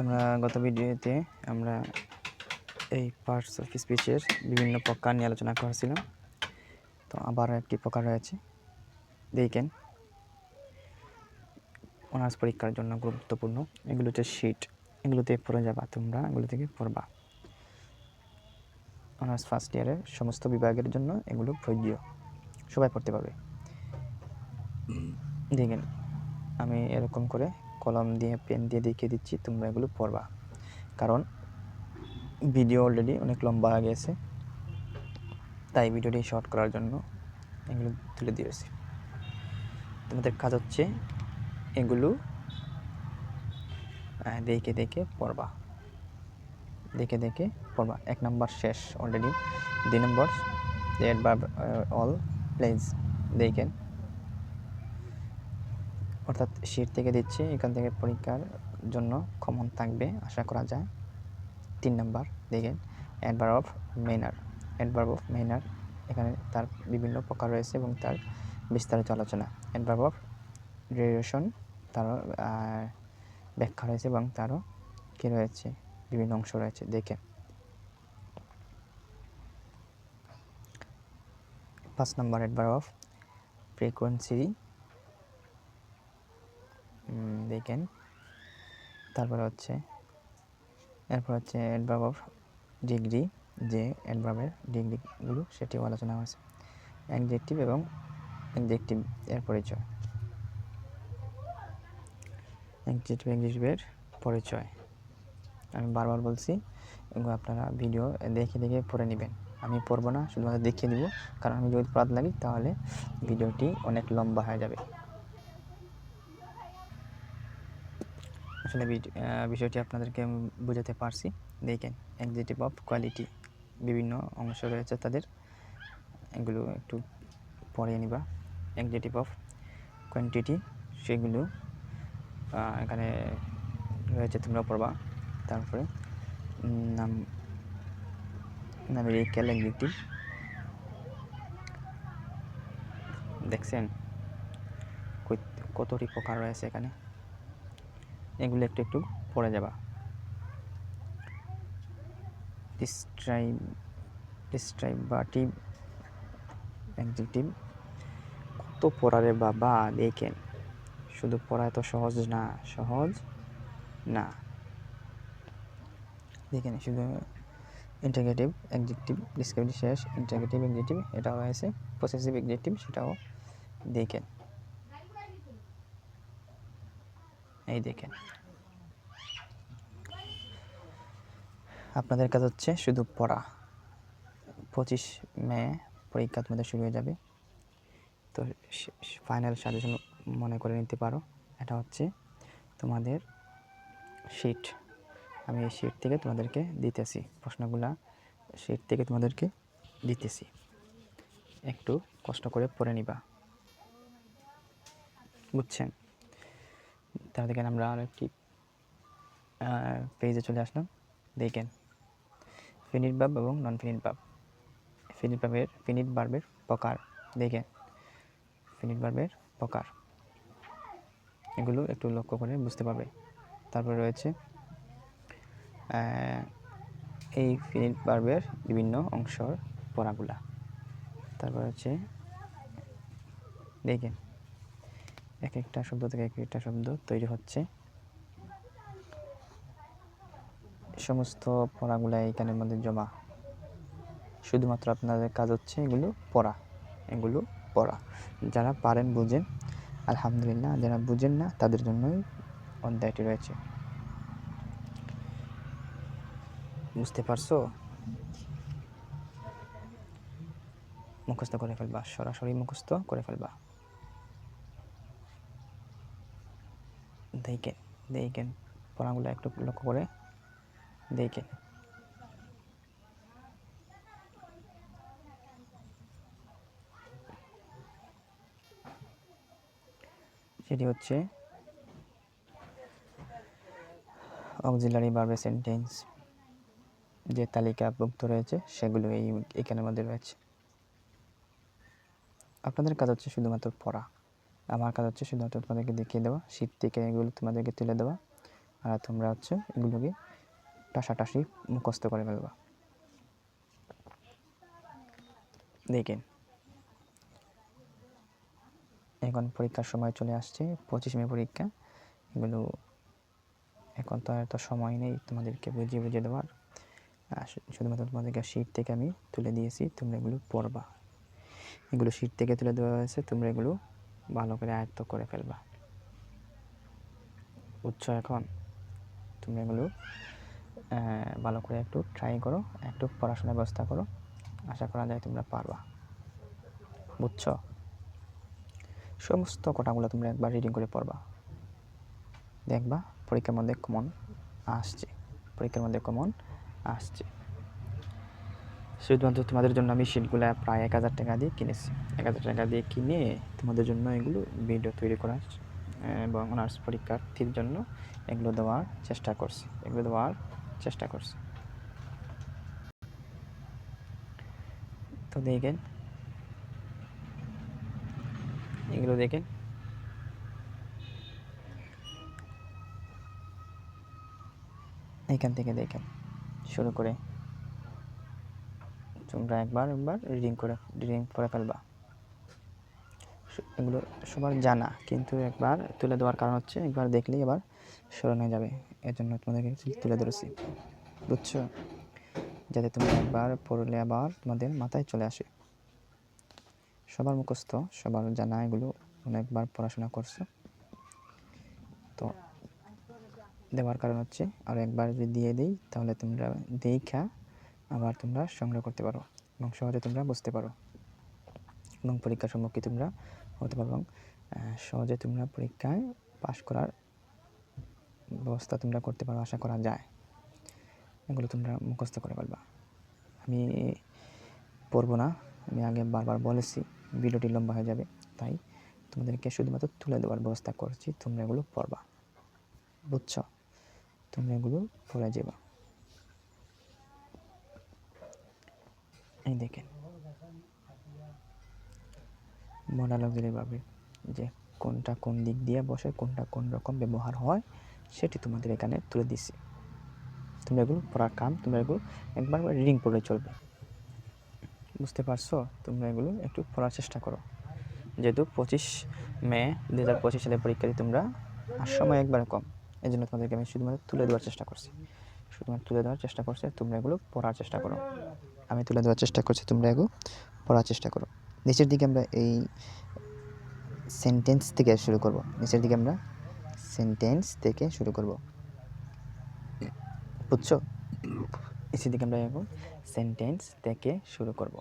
আমরা গত ভিডিওতে আমরা এই পার্টস অফ স্পিচের বিভিন্ন প্রকার নিয়ে আলোচনা করেছিলাম। তো আবারও একটি প্রকার রয়েছে। দেখেন। অনার্স পরীক্ষার জন্য গুরুত্বপূর্ণ। এগুলো হচ্ছে শিট, এগুলোতে পড়ে যাবা তোমরা, এগুলো থেকে পড়বা। অনার্স ফার্স্ট ইয়ারের সমস্ত বিভাগের জন্য এগুলো প্রযোজ্য। সবাই পড়তে পারবে। দেখেন। আমি এরকম করে কলম দিয়ে, পেন দিয়ে দেখিয়ে দিচ্ছি, তোমরা এগুলো পড়বা। কারণ ভিডিও অলরেডি অনেক লম্বা হয়ে গেছে, তাই ভিডিওটি শর্ট করার জন্য এগুলো তুলে দিয়েছি। তোমাদের কাজ হচ্ছে এগুলো দেখে দেখে পড়বা। দেখে দেখে পড়বা। এক নম্বর শেষ অলরেডি দুই নম্বর অল প্লেস দেখেন। অর্থাৎ শীট থেকে দিচ্ছি, এখান থেকে পরীক্ষার জন্য কমন থাকবে, আশা করা যায়। তিন নাম্বার, দেখেন অ্যাডভার অফ মেনার অ্যাডভার অফ মেনার এখানে তার বিভিন্ন প্রকার রয়েছে এবং তার বিস্তারিত আলোচনা। অ্যাডভার অফ ডিউরেশন তারও ব্যাখ্যা রয়েছে এবং তারও কী রয়েছে? বিভিন্ন অংশ রয়েছে দেখে পাঁচ নাম্বার অ্যাডভার অফ ফ্রিকোয়েন্সি দেখেন। তারপরে হচ্ছে, এরপর হচ্ছে অ্যাডভার্ব অফ ডিগ্রি, যে অ্যাডভার্বের ডিগ্রিগুলো সেটিও আলোচনা হয়েছে। অ্যাডজেক্টিভ এবং অ্যাডজেক্টিভ এর পরিচয় অ্যাডজেক্টিভ, অ্যাডজেক্টিভের পরিচয় আমি বারবার বলছি, এগুলো আপনারা ভিডিও দেখে দেখে পড়ে নেবেন। আমি পড়ব না, শুধুমাত্র দেখিয়ে দিব। কারণ আমি যদি পড়াতে লাগি, তাহলে ভিডিওটি অনেক লম্বা হয়ে যাবে। আসলে বিষয়টি আপনাদেরকে আমি বোঝাতে পারছি। দেখেন এক্সিটিভ অফ কোয়ালিটি বিভিন্ন অংশ রয়েছে তাদের। এগুলো একটু পড়ে নিবা। এক্সিটিভ অফ কোয়ান্টিটি সেগুলো এখানে রয়েছে তোমরা পড়বা। তারপরে নাম নামেরিক্যাল এক্সিটিভ দেখছেন? কই- কতটি প্রকার রয়েছে এখানে? এগুলো একটু একটু পড়ে যাবা। ডিস্ট্রাইব ডিস্ট্রাইবাটিভ অ্যাডজেক্টিভ কত পড়ারে বাবা দেখেন। শুধু পড়া এত সহজ না সহজ না। দেখেন শুধু ইন্টারগেটিভ অ্যাডজেক্টিভ ডিসক্রিপটিভ শেষ ইন্টারগেটিভ অ্যাডজেক্টিভ এটাও রয়েছে। পসেসিভ অ্যাডজেক্টিভ সেটাও দেখেন। এই দেখেন। আপনাদের কাজ হচ্ছে শুধু পড়া। পঁচিশ মে পরীক্ষা তোমাদের শুরু হয়ে যাবে। তো ফাইনাল সাজেশন মনে করে নিতে পারো। এটা হচ্ছে তোমাদের শিট আমি এই শিট থেকে তোমাদেরকে দিতেছি প্রশ্নগুলা। শিট থেকে তোমাদেরকে দিতেছি। একটু কষ্ট করে পড়ে নিবা। বুঝছেন? তাহলে আমরা আর একটি পেজে চলে আসলাম। দেখেন ফিনিট বাব এবং নন ফিনিট বাব ফিনিট বাবের ফিনিট বার্বের প্রকার। দেখেন ফিনিট বার্বের প্রকার। এগুলো একটু লক্ষ্য করে বুঝতে পারবে। তারপরে রয়েছে এই ফিনিট বার্বের বিভিন্ন অংশর পড়াগুলা। তারপর হচ্ছে, দেখেন এক একটা শব্দ থেকে এক একটা শব্দ তৈরি হচ্ছে। সমস্ত পড়াগুলো এইখানের মধ্যে জমা। শুধুমাত্র আপনাদের কাজ হচ্ছে এগুলো পড়া এগুলো পড়া। যারা পারেন বুঝেন। আলহামদুলিল্লাহ, যারা বুঝেন না, তাদের জন্যই অধ্যায়টি রয়েছে। বুঝতে পারছ? মুখস্থ করে ফেলবা, সরাসরি মুখস্থ করে ফেলবা। দেখেন দেখেন পড়াগুলো একটু লক্ষ্য করে দেখেন সেটি হচ্ছে অক্সিলারি বার্বে সেন্টেন্স যে তালিকাভুক্ত রয়েছে, সেগুলো এই, এখানের মধ্যে রয়েছে। আপনাদের কাজ হচ্ছে শুধুমাত্র পড়া। আমার কাজ হচ্ছে শুধুমাত্র তোমাদেরকে দেখিয়ে দেওয়া শীত থেকে এগুলো তোমাদেরকে তুলে দেওয়া আর তোমরা হচ্ছে এগুলোকে টাসাটাসি মুখস্থ করে ফেলবা। দেখেন। এখন পরীক্ষার সময় চলে আসছে, পঁচিশ মে পরীক্ষা। এগুলো এখন তো আর তো সময় নেই তোমাদেরকে বুঝিয়ে বুঝিয়ে দেওয়ার শুধুমাত্র তোমাদেরকে শীট থেকে আমি তুলে দিয়েছি, তোমরা এগুলো পড়বা। এগুলো শীট থেকে তুলে দেওয়া হয়েছে, তোমরা এগুলো ভালো করে আয়ত্ত করে ফেলবা। বুঝছ এখন? তুমি এগুলো ভালো করে একটু ট্রাই করো, একটু পড়াশোনার ব্যবস্থা করো। আশা করা যায় তোমরা পারবা। বুঝছ? সমস্ত কথাগুলো তোমরা একবার রিডিং করে পড়বা। দেখবা, পরীক্ষার মধ্যে কমন আসছে। পরীক্ষার মধ্যে কমন আসছে। শুধুমাত্র তোমাদের জন্য আমি শিটগুলো প্রায় এক হাজার টাকা দিয়ে কিনেছি। এক হাজার টাকা দিয়ে কিনে তোমাদের জন্য এগুলো ভিডিও তৈরি করার, এবং অনার্স পরীক্ষার্থীর জন্য এগুলো দেওয়ার চেষ্টা করছি। এগুলো দেওয়ার চেষ্টা করছি। তো দেখেন, এগুলো দেখেন। এখান থেকে দেখেন, শুরু করে তোমরা একবার একবার রিডিং করে রিডিং করে ফেলবা। এগুলো সবার জানা, কিন্তু একবার তুলে দেওয়ার কারণ হচ্ছে একবার দেখলেই আবার স্মরণ হয়ে যাবে। এর জন্য তোমাদেরকে তুলে ধরেছি, বুঝছ? যাতে তোমরা একবার পড়লে আবার তোমাদের মাথায় চলে আসে। সবার মুখস্থ, সবার জানা এগুলো অনেকবার পড়াশোনা করছ। তো দেওয়ার কারণ হচ্ছে আর একবার যদি দিয়ে দিই, তাহলে তোমরা দেখা আবার তোমরা সংগ্রহ করতে পারো এবং সহজে তোমরা বুঝতে পারো এবং পরীক্ষার সম্মুখীন তোমরা হতে পারো এবং সহজে তোমরা পরীক্ষায় পাশ করার ব্যবস্থা তোমরা করতে পারো, আশা করা যায়। এগুলো তোমরা মুখস্থ করে ফেলবা। আমি পড়ব না, আমি আগে বারবার বলেছি, ভিডিওটি লম্বা হয়ে যাবে, তাই তোমাদেরকে শুধুমাত্র তুলে দেওয়ার ব্যবস্থা করছি, তোমরা এগুলো পড়বা। বুঝছ? তোমরা এগুলো পড়ে যাবা। এই দেখেন। মডালজির ভাবে যে কোনটা কোন দিক দিয়ে বসে, কোনটা কোন রকম ব্যবহার হয়, সেটি তোমাদের এখানে তুলে দিছি। তোমরা এগুলো পড়ার কাম, তোমরা এগুলো একবার রিডিং পড়লে চলবে। বুঝতে পারছ? তোমরা এগুলো একটু পড়ার চেষ্টা করো। যেহেতু পঁচিশ মে দু হাজার পঁচিশ সালের পরীক্ষাতে তোমরা আর সময় একবারে কম। এই জন্য তোমাদেরকে আমি শুধুমাত্র তুলে দেওয়ার চেষ্টা করছি। শুধুমাত্র তুলে দেওয়ার চেষ্টা করছি তোমরা এগুলো পড়ার চেষ্টা করো। আমি তুলে দেওয়ার চেষ্টা করছি তোমরা এগো, পড়ার চেষ্টা করো। নিচের দিকে আমরা এই সেন্টেন্স থেকে শুরু করব। নিচের দিকে আমরা সেন্টেন্স থেকে শুরু করব। বুঝছ? নিচের দিকে আমরা এখন সেন্টেন্স থেকে শুরু করব।